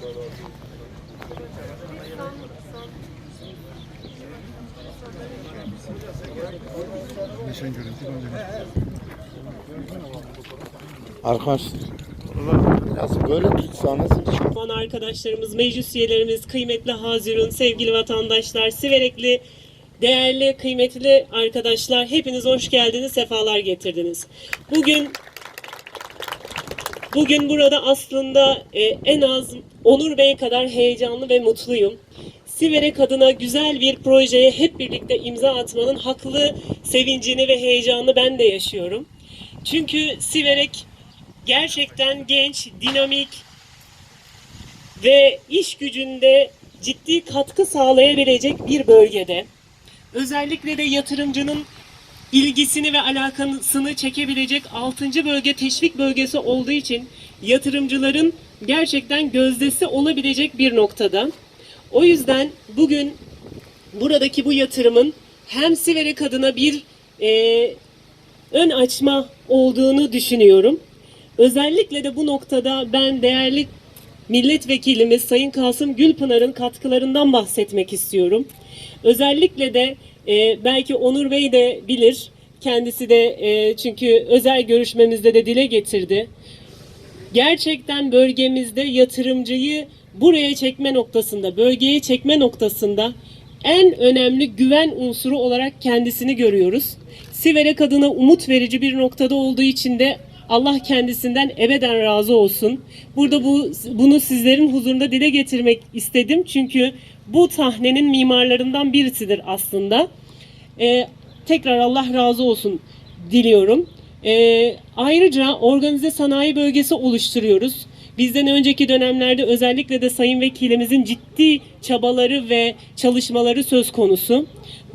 Görüntü. Arkadaşlar biraz böyle tutsanız Aman arkadaşlarımız, meclis üyelerimiz, kıymetli Hazirun, sevgili vatandaşlar, Siverekli, değerli, kıymetli arkadaşlar, hepiniz hoş geldiniz, sefalar getirdiniz. Bugün bugün burada aslında e, en az Onur Bey kadar heyecanlı ve mutluyum. Siverek adına güzel bir projeye hep birlikte imza atmanın haklı sevincini ve heyecanını ben de yaşıyorum. Çünkü Siverek gerçekten genç, dinamik, ve iş gücünde ciddi katkı sağlayabilecek bir bölgede özellikle de yatırımcının ilgisini ve alakasını çekebilecek 6. bölge teşvik bölgesi olduğu için yatırımcıların gerçekten gözdesi olabilecek bir noktada. O yüzden bugün buradaki bu yatırımın hem Siverek adına bir e, ön açma olduğunu düşünüyorum. Özellikle de bu noktada ben değerli milletvekilimiz Sayın Kasım Gülpınar'ın katkılarından bahsetmek istiyorum. Özellikle de e, belki Onur Bey de bilir. Kendisi de e, çünkü özel görüşmemizde de dile getirdi. Gerçekten bölgemizde yatırımcıyı buraya çekme noktasında, bölgeye çekme noktasında en önemli güven unsuru olarak kendisini görüyoruz. Siverek adına umut verici bir noktada olduğu için de Allah kendisinden ebeden razı olsun. Burada bu bunu sizlerin huzurunda dile getirmek istedim. Çünkü bu sahnenin mimarlarından birisidir aslında. Ee, tekrar Allah razı olsun diliyorum. Ee, ayrıca organize sanayi bölgesi oluşturuyoruz. Bizden önceki dönemlerde özellikle de Sayın Vekilimizin ciddi çabaları ve çalışmaları söz konusu.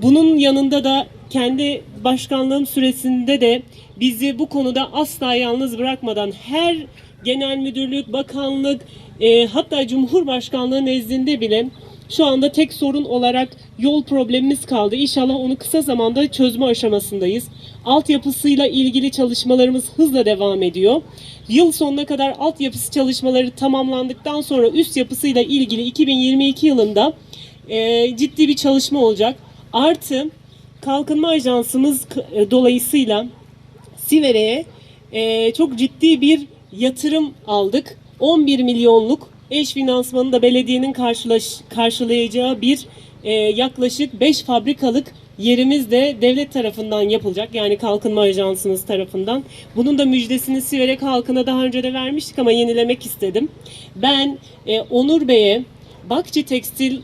Bunun yanında da kendi başkanlığım süresinde de bizi bu konuda asla yalnız bırakmadan her genel müdürlük, bakanlık, e, hatta Cumhurbaşkanlığı nezdinde bile şu anda tek sorun olarak yol problemimiz kaldı. İnşallah onu kısa zamanda çözme aşamasındayız. Altyapısıyla ilgili çalışmalarımız hızla devam ediyor. Yıl sonuna kadar altyapısı çalışmaları tamamlandıktan sonra üst yapısıyla ilgili 2022 yılında e, ciddi bir çalışma olacak. Artı Kalkınma Ajansımız e, dolayısıyla Sivere'ye e, çok ciddi bir yatırım aldık. 11 milyonluk eş finansmanı da belediyenin karşılaş, karşılayacağı bir e, yaklaşık 5 fabrikalık yerimiz de devlet tarafından yapılacak. Yani Kalkınma Ajansımız tarafından. Bunun da müjdesini Siverek halkına daha önce de vermiştik ama yenilemek istedim. Ben Onur Bey'e Bakçı Tekstil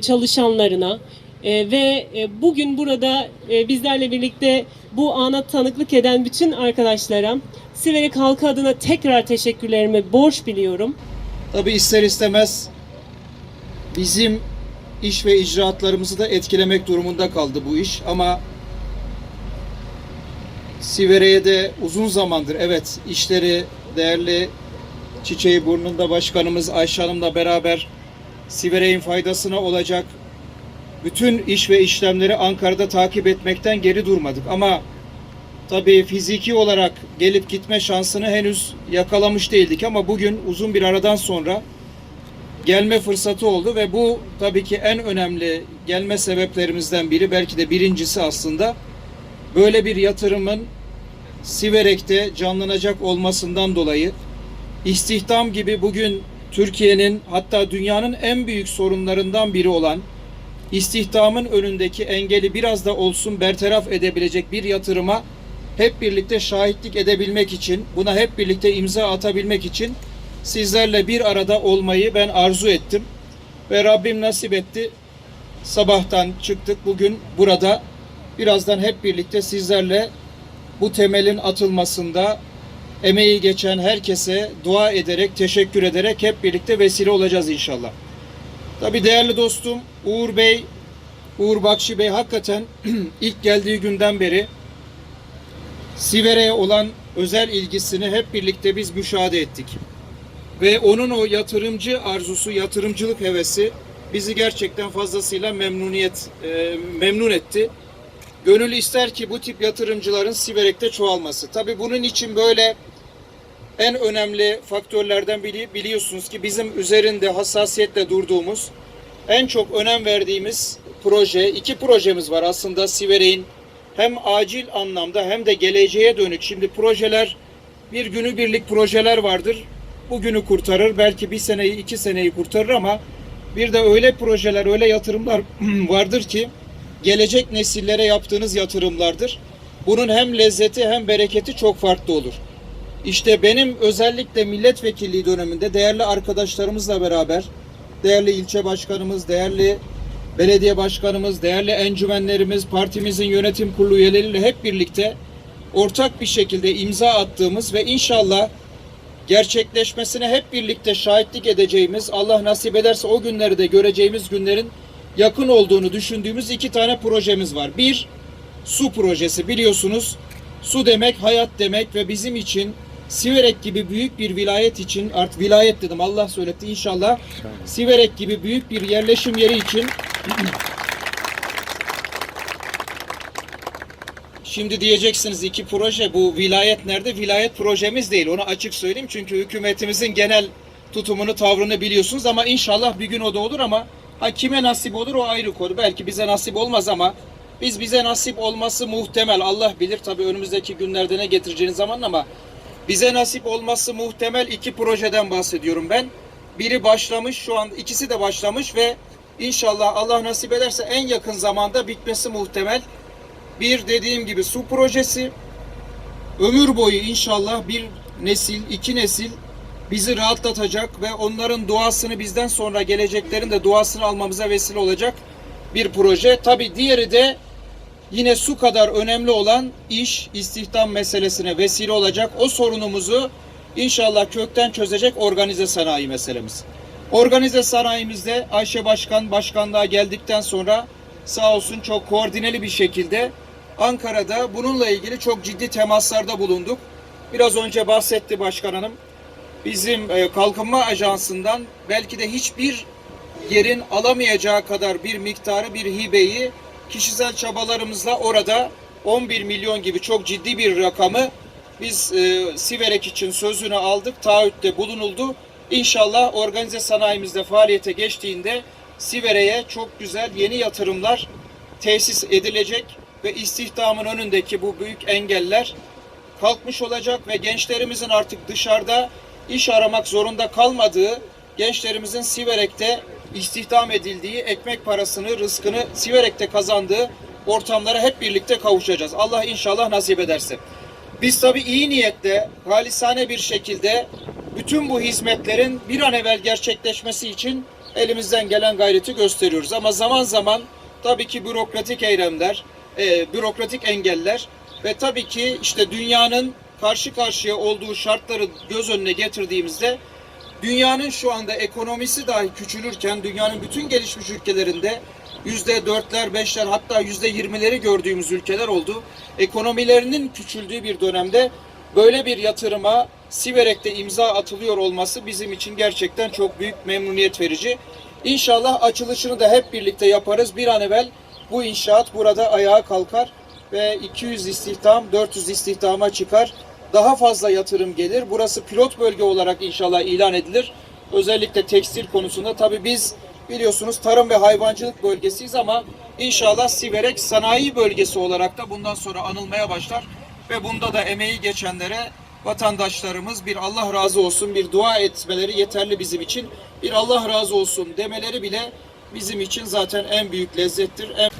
çalışanlarına e, ve e, bugün burada e, bizlerle birlikte bu ana tanıklık eden bütün arkadaşlara Siverek halkı adına tekrar teşekkürlerimi borç biliyorum. Tabi ister istemez bizim iş ve icraatlarımızı da etkilemek durumunda kaldı bu iş ama Sivere'ye de uzun zamandır evet işleri değerli Çiçeği Burnunda Başkanımız Ayşe Hanım'la beraber Siverek'in faydasına olacak bütün iş ve işlemleri Ankara'da takip etmekten geri durmadık. Ama tabii fiziki olarak gelip gitme şansını henüz yakalamış değildik. Ama bugün uzun bir aradan sonra gelme fırsatı oldu ve bu tabii ki en önemli gelme sebeplerimizden biri belki de birincisi aslında. Böyle bir yatırımın Siverek'te canlanacak olmasından dolayı istihdam gibi bugün Türkiye'nin hatta dünyanın en büyük sorunlarından biri olan istihdamın önündeki engeli biraz da olsun bertaraf edebilecek bir yatırıma hep birlikte şahitlik edebilmek için, buna hep birlikte imza atabilmek için sizlerle bir arada olmayı ben arzu ettim. Ve Rabbim nasip etti. Sabahtan çıktık. Bugün burada birazdan hep birlikte sizlerle bu temelin atılmasında emeği geçen herkese dua ederek, teşekkür ederek hep birlikte vesile olacağız inşallah. Tabii değerli dostum Uğur Bey, Uğur Bakşi Bey hakikaten ilk geldiği günden beri Sivere'ye olan özel ilgisini hep birlikte biz müşahede ettik. Ve onun o yatırımcı arzusu, yatırımcılık hevesi bizi gerçekten fazlasıyla memnuniyet e, memnun etti. Gönül ister ki bu tip yatırımcıların Siverek'te çoğalması. Tabii bunun için böyle en önemli faktörlerden biri biliyorsunuz ki bizim üzerinde hassasiyetle durduğumuz en çok önem verdiğimiz proje, iki projemiz var aslında Siverek'in hem acil anlamda hem de geleceğe dönük. Şimdi projeler bir günü birlik projeler vardır. Bugünü kurtarır, belki bir seneyi, iki seneyi kurtarır ama bir de öyle projeler, öyle yatırımlar vardır ki gelecek nesillere yaptığınız yatırımlardır. Bunun hem lezzeti hem bereketi çok farklı olur. İşte benim özellikle milletvekilliği döneminde değerli arkadaşlarımızla beraber, değerli ilçe başkanımız, değerli belediye başkanımız, değerli encümenlerimiz, partimizin yönetim kurulu üyeleriyle hep birlikte ortak bir şekilde imza attığımız ve inşallah gerçekleşmesine hep birlikte şahitlik edeceğimiz, Allah nasip ederse o günleri de göreceğimiz günlerin yakın olduğunu düşündüğümüz iki tane projemiz var. Bir, su projesi biliyorsunuz. Su demek hayat demek ve bizim için Siverek gibi büyük bir vilayet için artık vilayet dedim Allah söyletti inşallah Siverek gibi büyük bir yerleşim yeri için Şimdi diyeceksiniz iki proje bu vilayet nerede? Vilayet projemiz değil. Onu açık söyleyeyim. Çünkü hükümetimizin genel tutumunu, tavrını biliyorsunuz ama inşallah bir gün o da olur ama ha kime nasip olur o ayrı konu. Belki bize nasip olmaz ama biz bize nasip olması muhtemel. Allah bilir tabii önümüzdeki günlerde ne getireceğini zaman ama bize nasip olması muhtemel iki projeden bahsediyorum ben. Biri başlamış şu an ikisi de başlamış ve inşallah Allah nasip ederse en yakın zamanda bitmesi muhtemel. Bir dediğim gibi su projesi ömür boyu inşallah bir nesil, iki nesil bizi rahatlatacak ve onların duasını bizden sonra geleceklerin de duasını almamıza vesile olacak bir proje. Tabi diğeri de yine su kadar önemli olan iş, istihdam meselesine vesile olacak. O sorunumuzu inşallah kökten çözecek organize sanayi meselemiz. Organize sanayimizde Ayşe Başkan başkanlığa geldikten sonra sağ olsun çok koordineli bir şekilde Ankara'da bununla ilgili çok ciddi temaslarda bulunduk. Biraz önce bahsetti başkan hanım. Bizim e, kalkınma ajansından belki de hiçbir yerin alamayacağı kadar bir miktarı bir hibeyi kişisel çabalarımızla orada 11 milyon gibi çok ciddi bir rakamı biz e, Siverek için sözünü aldık, taahhütte bulunuldu. İnşallah organize sanayimizde faaliyete geçtiğinde Siverek'e çok güzel yeni yatırımlar tesis edilecek ve istihdamın önündeki bu büyük engeller kalkmış olacak ve gençlerimizin artık dışarıda iş aramak zorunda kalmadığı, gençlerimizin Siverek'te istihdam edildiği, ekmek parasını, rızkını Siverek'te kazandığı ortamlara hep birlikte kavuşacağız. Allah inşallah nasip ederse. Biz tabii iyi niyetle, halisane bir şekilde bütün bu hizmetlerin bir an evvel gerçekleşmesi için elimizden gelen gayreti gösteriyoruz. Ama zaman zaman tabii ki bürokratik eylemler, e, bürokratik engeller ve tabii ki işte dünyanın karşı karşıya olduğu şartları göz önüne getirdiğimizde dünyanın şu anda ekonomisi dahi küçülürken dünyanın bütün gelişmiş ülkelerinde yüzde dörtler, beşler hatta yüzde yirmileri gördüğümüz ülkeler oldu. Ekonomilerinin küçüldüğü bir dönemde böyle bir yatırıma Siverek'te imza atılıyor olması bizim için gerçekten çok büyük memnuniyet verici. İnşallah açılışını da hep birlikte yaparız. Bir an evvel bu inşaat burada ayağa kalkar ve 200 istihdam, 400 istihdama çıkar. Daha fazla yatırım gelir. Burası pilot bölge olarak inşallah ilan edilir. Özellikle tekstil konusunda tabii biz biliyorsunuz tarım ve hayvancılık bölgesiyiz ama inşallah Siverek sanayi bölgesi olarak da bundan sonra anılmaya başlar ve bunda da emeği geçenlere vatandaşlarımız bir Allah razı olsun bir dua etmeleri yeterli bizim için. Bir Allah razı olsun demeleri bile bizim için zaten en büyük lezzettir. En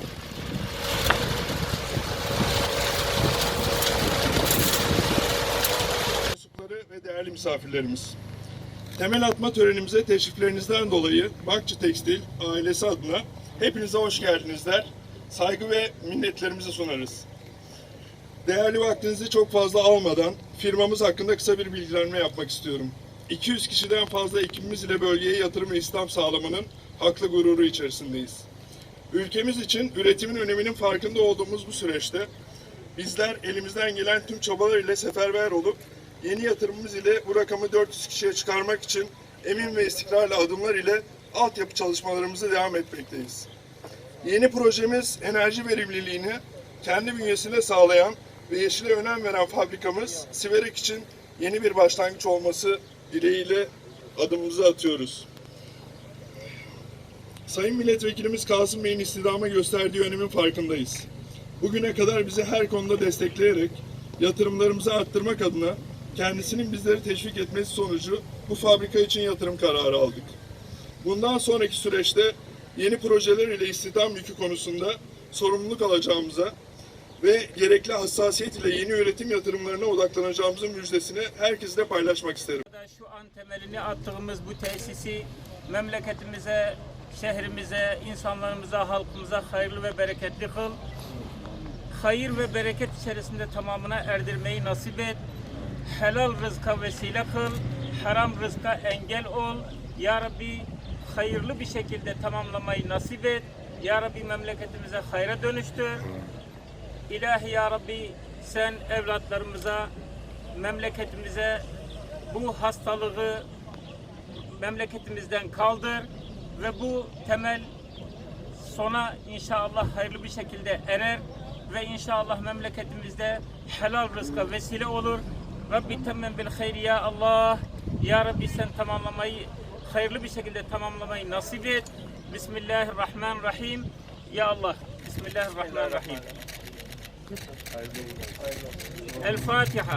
Mensupları ve değerli misafirlerimiz. Temel atma törenimize teşriflerinizden dolayı Bakçı Tekstil ailesi adına hepinize hoş geldiniz der. Saygı ve minnetlerimizi sunarız. Değerli vaktinizi çok fazla almadan firmamız hakkında kısa bir bilgilenme yapmak istiyorum. 200 kişiden fazla ekibimiz ile bölgeye yatırım ve istihdam sağlamanın haklı gururu içerisindeyiz. Ülkemiz için üretimin öneminin farkında olduğumuz bu süreçte bizler elimizden gelen tüm çabalar ile seferber olup yeni yatırımımız ile bu rakamı 400 kişiye çıkarmak için emin ve istikrarlı adımlar ile altyapı çalışmalarımızı devam etmekteyiz. Yeni projemiz enerji verimliliğini kendi bünyesinde sağlayan ve yeşile önem veren fabrikamız Siverek için yeni bir başlangıç olması dileğiyle adımımızı atıyoruz. Sayın Milletvekilimiz Kasım Bey'in istidama gösterdiği önemin farkındayız. Bugüne kadar bizi her konuda destekleyerek yatırımlarımızı arttırmak adına kendisinin bizleri teşvik etmesi sonucu bu fabrika için yatırım kararı aldık. Bundan sonraki süreçte yeni projeler ile istihdam yükü konusunda sorumluluk alacağımıza ve gerekli hassasiyet ile yeni üretim yatırımlarına odaklanacağımızın müjdesini herkesle paylaşmak isterim. Şu an temelini attığımız bu tesisi memleketimize, şehrimize, insanlarımıza, halkımıza hayırlı ve bereketli kıl. Hayır ve bereket içerisinde tamamına erdirmeyi nasip et. Helal rızka vesile kıl. Haram rızka engel ol. Ya Rabbi hayırlı bir şekilde tamamlamayı nasip et. Ya Rabbi memleketimize hayra dönüştür. İlahi Ya Rabbi sen evlatlarımıza, memleketimize bu hastalığı memleketimizden kaldır ve bu temel sona inşallah hayırlı bir şekilde erer ve inşallah memleketimizde helal rızka vesile olur. Rabbi temmen bil hayri ya Allah. Ya Rabbi sen tamamlamayı hayırlı bir şekilde tamamlamayı nasip et. Bismillahirrahmanirrahim. Ya Allah. Bismillahirrahmanirrahim. El Fatiha.